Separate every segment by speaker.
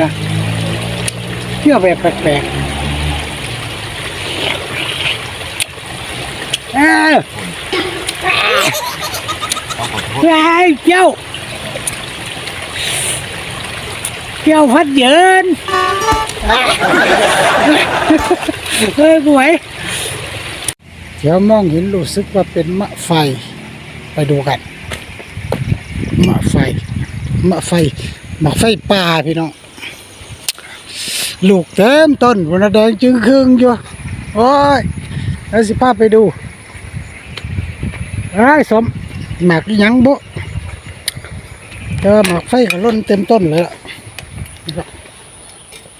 Speaker 1: นะเปรี้ยวแบบแปลกๆเอ้ย
Speaker 2: ต้องขอโทษ
Speaker 1: ไอ้เจ้าเจ้าพัดเยินเฮ้ยบวยเดี๋ยวมองเห็นรู้สึกว่าเป็นมะไฟ ไปดูกัน มะไฟ มะไฟ มะไฟป่าพี่น้อง ลูกเต็มต้นวันแดงจึงครึ่งอยู่โอ้ยแล้วสิพาพไปดูไอ้สมหมากยังบุเจอหมากไฟก็ล้นเต็มต้นเลยล่ะ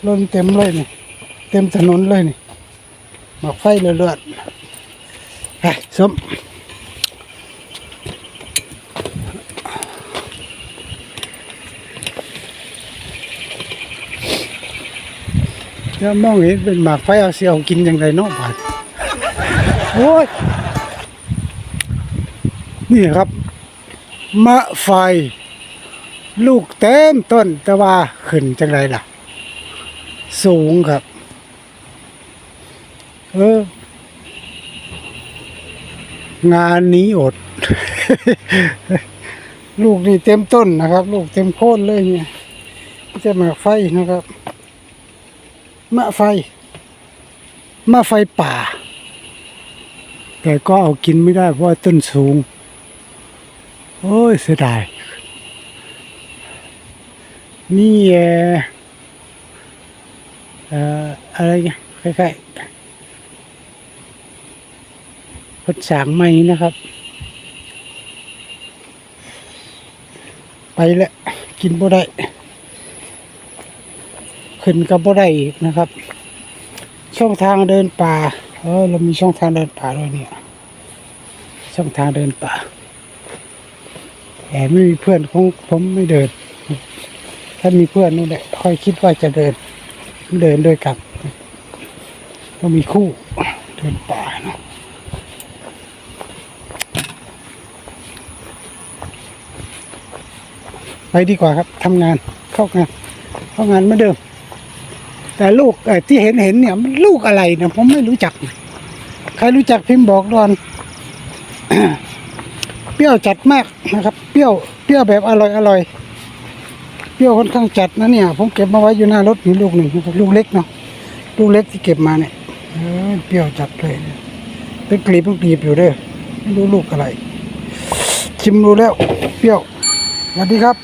Speaker 1: ล้นเต็มเลยนี่เต็มถนนเลยนี่หมากไฟเลือดๆไปสม จะมองเห็นเป็นหมากไฟเอาเสียวกินอย่างไรเนาะบาดโอ้ยนี่ครับ มะไฟ ลูกเต็มต้นแต่ว่าขึ้นจังไรล่ะ สูงครับ เออ งานนี้อด ลูกนี่เต็มต้นนะครับ ลูกเต็มโคนเลยเนี่ยจะมะไฟนะครับ มะไฟ มะไฟป่า แต่ก็เอากินไม่ได้เพราะต้นสูง โอ้ยเสียดาย นี่เอ่อเอ่อะไรเงี้ยคล้ายๆพัดสางไม้นะครับ ไปแล้วกินบ่ได้ ขึ้นกับบ่ได้อีกนะครับ ช่องทางเดินป่าเออเรามีช่องทางเดินป่าด้วยเนี่ย ช่องทางเดินป่าแต่ไม่มีเพื่อนของผมไม่เดิน ถ้ามีเพื่อนนี่นแหละค่อยคิดว่าจะเดินเดินด้วยกันต้องมีคู่เดินป่าเนาะไปดีกว่าครับทำงานเข้างานเข้างานเหมือนเดิม ลูกที่เห็นเห็นเนี่ยมันลูกอะไรเนี่ยผมไม่รู้จัก ใครรู้จักพิมพ์บอกดอนเปรี้ยวจัดมากนะครับ เปรี้ยวเปรี้ยวแบบอร่อยอร่อยเปรี้ยวค่อนข้างจัดนะเนี่ย ผมเก็บมาไว้อยู่หน้ารถอยู่ลูกหนึ่งลูกเล็กเนาะลูกเล็กที่เก็บมาเนี่ยเออเปรี้ยวจัดเลยเป็นกลีบเป็นกลีบอยู่เด้อไม่รู้ลูกอะไร ชิมดูแล้ว เปรี้ยวสวัสดีครับ